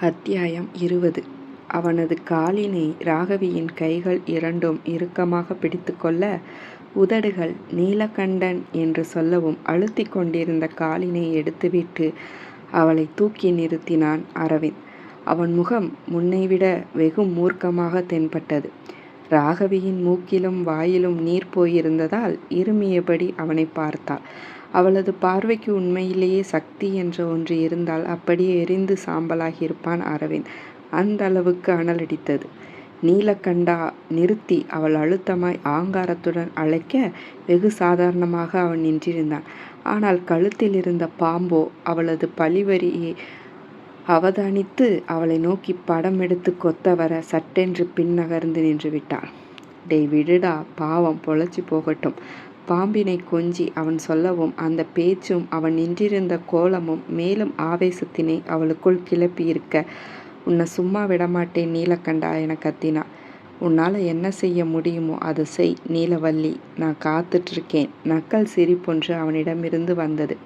அத்தியாயம் இருபது. அவனது காலினை ராகவியின் கைகள் இரண்டும் இறுக்கமாக பிடித்துக்கொள்ள உதடுகள் நீலகண்டன் என்று சொல்லவும் அழுத்தி கொண்டிருந்த காலினை எடுத்துவிட்டு அவளை தூக்கி நிறுத்தினான் அரவிந்த். அவன் முகம் முன்னைவிட வெகு மூர்க்கமாக தென்பட்டது. ராகவியின் மூக்கிலும் வாயிலும் நீர் போயிருந்ததால் இருமியபடி அவனை பார்த்தாள். அவளது பார்வைக்கு உண்மையிலேயே சக்தி என்ற ஒன்று இருந்தால் அப்படியே எரிந்து சாம்பலாகி இருப்பான் அரவிந்த். அந்த அளவுக்கு அனலடித்தது நீலகண்டா நிறுத்தி அவள் அழுத்தமாய் ஆங்காரத்துடன் அழைக்க வெகு சாதாரணமாக அவன் நின்றிருந்தான். ஆனால் கழுத்தில் இருந்த பாம்போ அவளது பழிவரியை அவதானித்து அவளை நோக்கி படம் எடுத்து கொத்த வர சட்டென்று பின்னகர்ந்து நின்று விட்டாள். டேய் விடுடா பாவம் பொழைச்சி போகட்டும். பாம்பினை கொஞ்சி அவன் சொல்லவும் அந்த பேச்சும் அவன் நின்றிருந்த கோலமும் மேலும் ஆவேசத்தினை அவளுக்குள் கிளப்பியிருக்க உன்னை சும்மா விடமாட்டேன் நீலக்கண்டா என கத்தினா. உன்னால் என்ன செய்ய முடியுமோ அதை செய் நீலவல்லி. நான் காத்துட்ருக்கேன். நக்கல் சிரிப்பொன்று அவனிடமிருந்து வந்தது.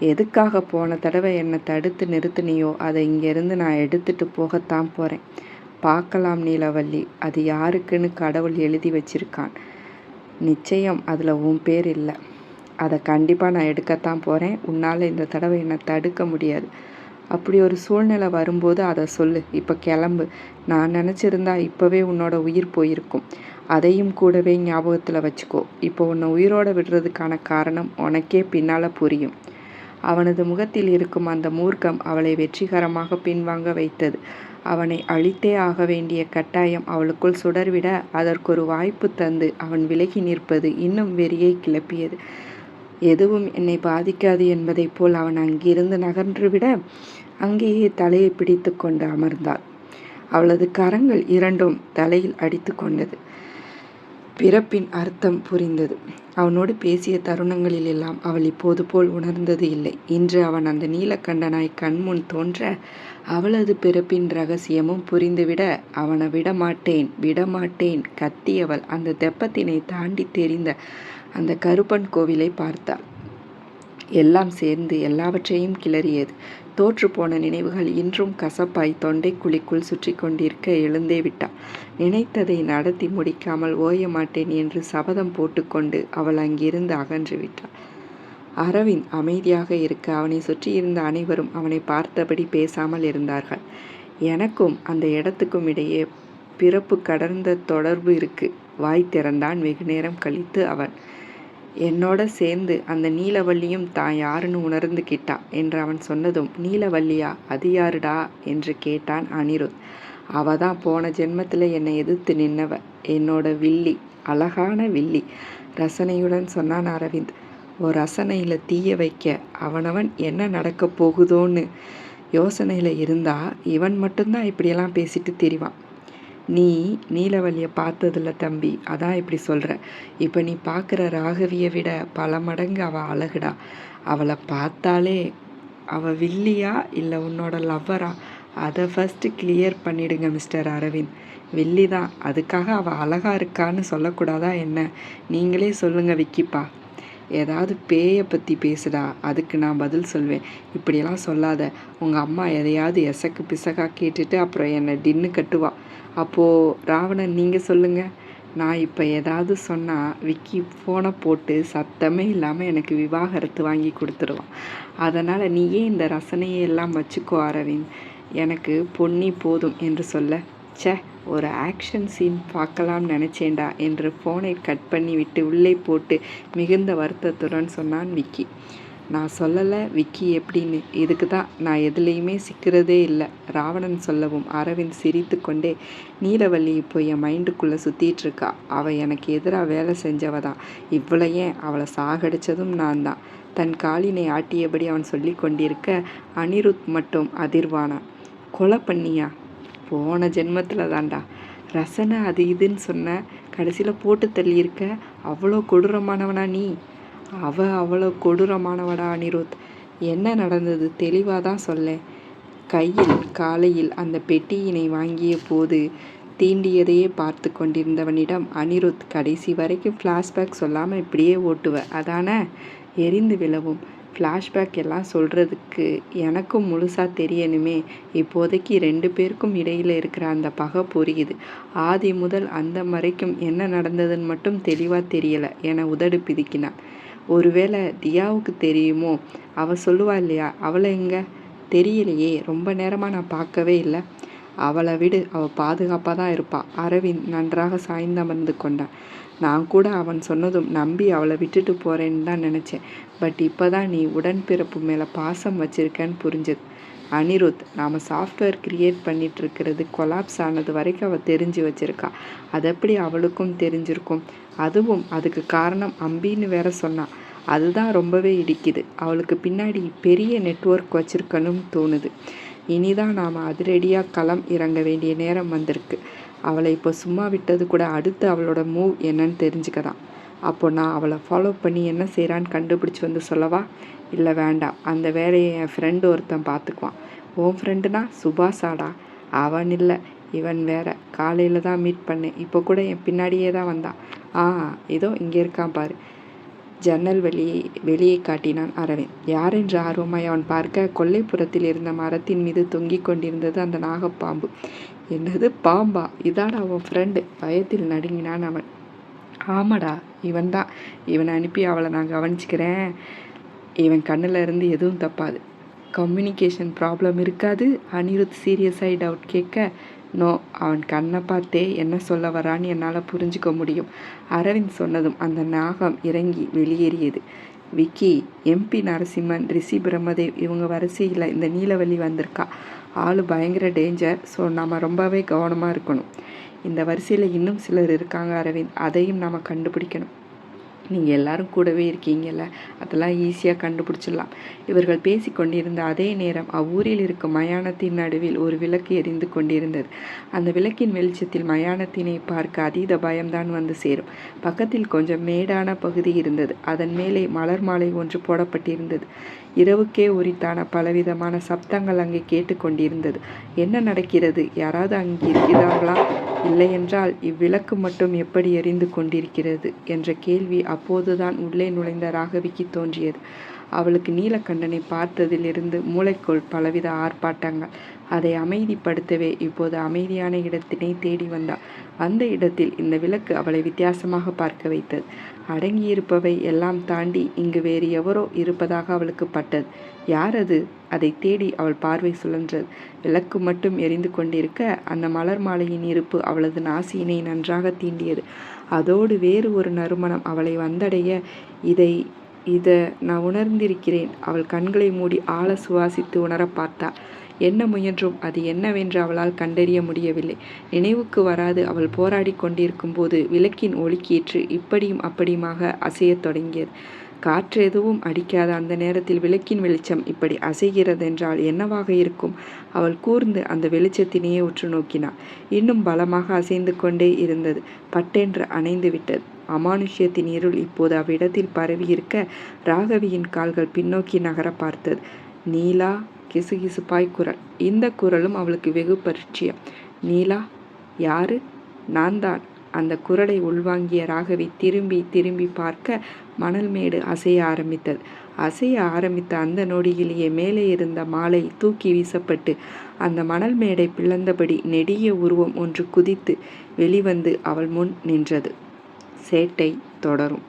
எதுக்காக போன தடவை என்னை தடுத்து நிறுத்தினியோ அதை இங்கேருந்து நான் எடுத்துட்டு போகத்தான் போகிறேன் பார்க்கலாம் நீலவல்லி அது யாருக்குன்னு கடவுள் எழுதி வச்சிருக்கான். நிச்சயம் அதில் உன் பேர் இல்லை. அதை கண்டிப்பாக நான் எடுக்கத்தான் போகிறேன் உன்னால் இந்த தடவை என்னை தடுக்க முடியாது. அப்படி ஒரு சூழ்நிலை வரும்போது அதை சொல்லு. இப்போ கிளம்பு. நான் நினச்சிருந்தா இப்போவே உன்னோட உயிர் போயிருக்கும். அதையும் கூடவே ஞாபகத்தில் வச்சுக்கோ. இப்போ உன்னை உயிரோட விடுறதுக்கான காரணம் உனக்கே பின்னால் புரியும். அவனது முகத்தில் இருக்கும் அந்த மூர்க்கம் அவளை வெற்றிகரமாக பின்வாங்க வைத்தது. அவனை அழித்தே ஆக வேண்டிய கட்டாயம் அவளுக்குள் சுடர்விட அதற்கொரு வாய்ப்பு தந்து அவன் விலகி நிற்பது இன்னும் வெறியை கிளப்பியது. எதுவும் என்னை பாதிக்காது என்பதைப் போல் அவன் அங்கிருந்து நகன்றுவிட அங்கேயே தலையை பிடித்து கொண்டு அமர்ந்தாள். அவளது கரங்கள் இரண்டும் தலையில் அடித்து கொண்டது. பிறப்பின் அர்த்தம் புரிந்தது. அவனோடு பேசிய தருணங்களில் எல்லாம் அவள் இப்போது போல் உணர்ந்தது இல்லை. இன்று அவன் அந்த நீலக்கண்டனாய் கண்முன் தோன்ற அவளது பிறப்பின் ரகசியமும் புரிந்துவிட அவனை விடமாட்டேன் விடமாட்டேன் கத்தியவள் அந்த தெப்பத்தினை தாண்டி தெரிந்த அந்த கருப்பன் கோவிலை பார்த்தாள். எல்லாம் சேர்ந்து எல்லாவற்றையும் கிளறியது. தோற்றுப்போன நினைவுகள் இன்றும் கசப்பாய் தொண்டை குழிக்குள் சுற்றி கொண்டிருக்க எழுந்தே விட்டாள். நினைத்ததை நடத்தி முடிக்காமல் ஓய மாட்டேன் என்று சபதம் போட்டுக்கொண்டு அவள் அங்கிருந்து அகன்று விட்டாள். அரவிந்த் அமைதியாக இருக்க அவனை சுற்றியிருந்த அனைவரும் அவனை பார்த்தபடி பேசாமல் இருந்தார்கள். எனக்கும் அந்த இடத்துக்கும் இடையே பிறப்பு கடந்த தொடர்பு இருக்கு. வாய் திறந்தான் வெகு நேரம் கழித்து அவன். என்னோட சேர்ந்து அந்த நீலவல்லியும் தான் யாருன்னு உணர்ந்துக்கிட்டா என்று அவன் சொன்னதும் நீலவல்லியா அது யாருடா? என்று கேட்டான் அனிருத். அவ தான் போன ஜென்மத்தில் என்னை எதிர்த்து நின்னவ என்னோட வில்லி அழகான வில்லி ரசனையுடன் சொன்னான் அரவிந்த். ஒரு ரசனையில் தீய வைக்க அவனவன் என்ன நடக்க போகுதோன்னு யோசனையில் இருந்தா இவன் மட்டும்தான் இப்படியெல்லாம் பேசிட்டு தெரிவான். நீ நீலவல்லியை பார்த்ததில்ல தம்பி. அதான் இப்படி சொல்கிற இப்போ நீ பார்க்குற ராகவியை விட பல மடங்கு அவள் அழகுடா. அவளை பார்த்தாலே அவள் வில்லியா இல்லை உன்னோட லவ்வரா அதை ஃபஸ்ட்டு கிளியர் பண்ணிடுங்க மிஸ்டர் அரவிந்த். வில்லி தான். அதுக்காக அவள் அழகாக இருக்கான்னு சொல்லக்கூடாதா என்ன? நீங்களே சொல்லுங்கள் விக்கிப்பா. ஏதாவது பேயை பற்றி பேசுடா. அதுக்கு நான் பதில் சொல்வேன். இப்படியெல்லாம் சொல்லாத. உங்கள் அம்மா எதையாவது எசக்கு பிசக்காக கேட்டுட்டு அப்புறம் என்னை டின்னு கட்டுவா. அப்போது ராவணன் நீங்கள் சொல்லுங்கள் நான் இப்போ ஏதாவது சொன்னால் விக்கி ஃபோனை போட்டு சத்தமே இல்லாமல் எனக்கு விவாகரத்து வாங்கி கொடுத்துருவான் அதனால் நீயே இந்த ரசனையை எல்லாம் வச்சுக்கோ அரவிந்த். எனக்கு பொன்னி போதும் என்று சொல்ல சே ஒரு ஆக்ஷன் சீன் பார்க்கலாம் நினச்சேண்டா என்று ஃபோனை கட் பண்ணி விட்டு உள்ளே போட்டு மிகுந்த வருத்தத்துடன் சொன்னான் விக்கி. நான் சொல்லலை விக்கி எப்படின்னு. இதுக்கு தான் நான் எதுலேயுமே சிக்கிறதே இல்லை. ராவணன் சொல்லவும் அரவிந்த் சிரித்து கொண்டே நீலவல்லி இப்போ என் மைண்டுக்குள்ளே சுற்றிட்டுருக்கா அவள் எனக்கு எதிராக வேலை செஞ்சவ தான். இவ்வளோ ஏன் அவளை சாகடித்ததும் நான் தான். தன் காலினை ஆட்டியபடி அவன் சொல்லி கொண்டிருக்க அனிருத் மட்டும் அதிர்வானான் கொலை பண்ணியா? போன ஜென்மத்தில் தான்டா. ரசனை அது இதுன்னு சொன்ன கடைசியில் போட்டு தள்ளியிருக்க அவ்வளோ கொடூரமானவனா நீ? அவ அவ்வளோ கொடூரமானவடா அனிருத். என்ன நடந்தது? தெளிவாக தான் சொல்ல. கையில் காலையில் அந்த பெட்டியினை வாங்கிய போது தீண்டியதையே பார்த்து கொண்டிருந்தவனிடம் அனிருத் கடைசி வரைக்கும் ஃப்ளாஷ்பேக் சொல்லாமல் இப்படியே ஓட்டுவ. அதான எரிந்து விழவும். ஃப்ளாஷ்பேக் எல்லாம் சொல்கிறதுக்கு எனக்கும் முழுசாக தெரியணுமே. இப்போதைக்கு ரெண்டு பேருக்கும் இடையில் இருக்கிற அந்த பகை புரியுது. ஆதி முதல் அந்த வரைக்கும் என்ன நடந்ததுன்னு மட்டும் தெளிவாக தெரியலை என உதடு பிதுக்கினான். ஒருவேளை தியாவுக்கு தெரியுமோ? அவள் சொல்லுவா இல்லையா? அவளை எங்கே? தெரியலையே. ரொம்ப நேரமாக நான் பார்க்கவே இல்லை. அவளை விடு. அவள் பாதுகாப்பாக தான் இருப்பாள் அரவிந்த் நன்றாக சாய்ந்தமர்ந்து கொண்டான். நான் கூட அவன் சொன்னதும் நம்பி அவளை விட்டுட்டு போகிறேன்னு தான் நினச்சேன். பட் இப்போ தான் நீ உடன்பிறப்பு மேலே பாசம் வச்சுருக்கேன்னு புரிஞ்சது. அனிருத் நாம் சாஃப்ட்வேர் க்ரியேட் பண்ணிகிட்ருக்கிறது கொலாப்ஸ் ஆனது வரைக்கும் அவள் தெரிஞ்சு வச்சுருக்கா. அது எப்படி அவளுக்கும் தெரிஞ்சிருக்கும்? அதுவும் அதுக்கு காரணம் அம்பின்னு வேற சொன்னான் அதுதான் ரொம்பவே இடிக்குது. அவளுக்கு பின்னாடி பெரிய நெட்ஒர்க் வச்சுருக்கணும்னு தோணுது. இனிதான் நாம் அதிரடியாக களம் இறங்க வேண்டிய நேரம் வந்திருக்கு. அவளை இப்போ சும்மா விட்டது கூட அடுத்து அவளோட மூவ் என்னன்னு தெரிஞ்சுக்கதான். அப்போ நான் அவளை ஃபாலோ பண்ணி என்ன செய்கிறான்னு கண்டுபிடிச்சி வந்து சொல்லவா? இல்லை வேண்டாம். அந்த வேலையை என் ஃப்ரெண்டு ஒருத்தன் பார்த்துக்குவான். உன் ஃப்ரெண்டுனா சுபாஷாடா? அவன் இல்லை இவன் வேற. காலையில் தான் மீட் பண்ணேன். இப்போ கூட என் பின்னாடியே தான் வந்தான். ஆ இதோ இங்கே இருக்கான் பாரு. ஜன்னல் வெளியே வெளியே காட்டினான் அரவிந்த். யாரென்று ஆர்வமாய் அவன் பார்க்க கொல்லைப்புறத்தில் இருந்த மரத்தின் மீது தொங்கிக் கொண்டிருந்தது அந்த நாகப்பாம்பு. என்னது பாம்பா? இதாடா அவன் ஃப்ரெண்டு பயத்தில் நடுங்கினான் அவன். ஆமாடா இவன் தான் இவனை அனுப்பி அவளை நான் கவனிச்சுக்கிறேன். இவன் கண்ணில் இருந்து எதுவும் தப்பாது. கம்யூனிகேஷன் ப்ராப்ளம் இருக்காது. அனிருத் சீரியஸாகி டவுட் கேட்க நோ அவன் கண்ணை பார்த்தே என்ன சொல்ல வரான்னு என்னால் புரிஞ்சுக்க முடியும். அரவிந்த் சொன்னதும் அந்த நாகம் இறங்கி வெளியேறியது. விக்கி எம்பி நரசிம்மன் ரிஷி பிரம்மதேவ் இவங்க வரிசையில் இந்த நீலவல்லி வந்திருக்கா. ஆள் பயங்கர டேஞ்சர் ஸோ நம்ம ரொம்பவே கவனமாக இருக்கணும். இந்த வரிசையில் இன்னும் சிலர் இருக்காங்க அரவிந்த். அதையும் நாம் கண்டுபிடிக்கணும். நீங்கள் எல்லாரும் கூடவே இருக்கீங்கல்ல? அதெல்லாம் ஈஸியாக கண்டுபிடிச்சிடலாம். இவர்கள் பேசி கொண்டிருந்த அதே நேரம் அவ்வூரில் இருக்கும் மயானத்தின் நடுவில் ஒரு விளக்கு எரிந்து கொண்டிருந்தது. அந்த விளக்கின் வெளிச்சத்தில் மயானத்தினை பார்க்க அதீத பயம்தான் வந்து சேரும். பக்கத்தில் கொஞ்சம் மேடான பகுதி இருந்தது. அதன் மேலே மலர் மாலை ஒன்று போடப்பட்டிருந்தது. இரவுக்கே உரித்தான பலவிதமான சப்தங்கள் அங்கே கேட்டுக்கொண்டிருந்தது என்ன நடக்கிறது? யாராவது அங்கே இருக்கிறார்களா? இல்லையென்றால் இவ்விளக்கு மட்டும் எப்படி எரிந்து கொண்டிருக்கிறது? என்ற கேள்வி அப்போதுதான் உள்ளே நுழைந்த ராகவிக்கு தோன்றியது. அவளுக்கு நீலக்கண்டனை பார்த்ததிலிருந்து மூளைக்குள் பலவித ஆர்ப்பாட்டங்கள். அதை அமைதிப்படுத்தவே இப்போது அமைதியான இடத்தினை தேடி வந்தாள் அந்த இடத்தில் இந்த விளக்கு அவளை வித்தியாசமாக பார்க்க வைத்தது. அடங்கியிருப்பவை எல்லாம் தாண்டி இங்கு வேறு எவரோ இருப்பதாக அவளுக்கு பட்டது. யார் அது? அதை தேடி அவள் பார்வை சுழன்றது. விளக்கு மட்டும் எரிந்து கொண்டிருக்க அந்த மலர் மாலையின் இருப்பு அவளது நாசியினை நன்றாக தீண்டியது. அதோடு வேறு ஒரு நறுமணம் அவளை வந்தடைய இதை இதை நான் உணர்ந்திருக்கிறேன். அவள் கண்களை மூடி ஆழ சுவாசித்து உணர பார்த்தாள் என்ன முயன்றும் அது என்னவென்று அவளால் கண்டறிய முடியவில்லை. நினைவுக்கு வராது. அவள் போராடி கொண்டிருக்கும் போது விளக்கின் ஒளிக்கீற்று இப்படியும் அப்படியுமாக அசையத் தொடங்கியது. காற்று எதுவும் அடிக்காத அந்த நேரத்தில் விளக்கின் வெளிச்சம் இப்படி அசைகிறதென்றால் என்னவாக இருக்கும்? அவள் கூர்ந்து அந்த வெளிச்சத்தினையே உற்று நோக்கினாள். இன்னும் பலமாக அசைந்து கொண்டே இருந்தது. பட்டென்று அணைந்து விட்டது அமானுஷ்யத்தின் இருள் இப்போது அவ்விடத்தில் பரவியிருக்க ராகவியின் கால்கள் பின்னோக்கி நகர பார்த்தது. நீலா கிசுகிசுப்பாய் குரல். இந்த குரலும் அவளுக்கு வெகு பரிச்சயம். நீலா யாரு? நான் தான் அந்த குரலை உள்வாங்கிய ராகவி திரும்பி திரும்பி பார்க்க மணல் மேடு அசைய ஆரம்பித்தது. அசைய ஆரம்பித்த அந்த நொடியிலேயே மேலே இருந்த மாலை தூக்கி வீசப்பட்டு அந்த மணல் மேடை பிளந்தபடி நெடிய உருவம் ஒன்று குதித்து வெளிவந்து அவள் முன் நின்றது. சேட்டை தொடரும்.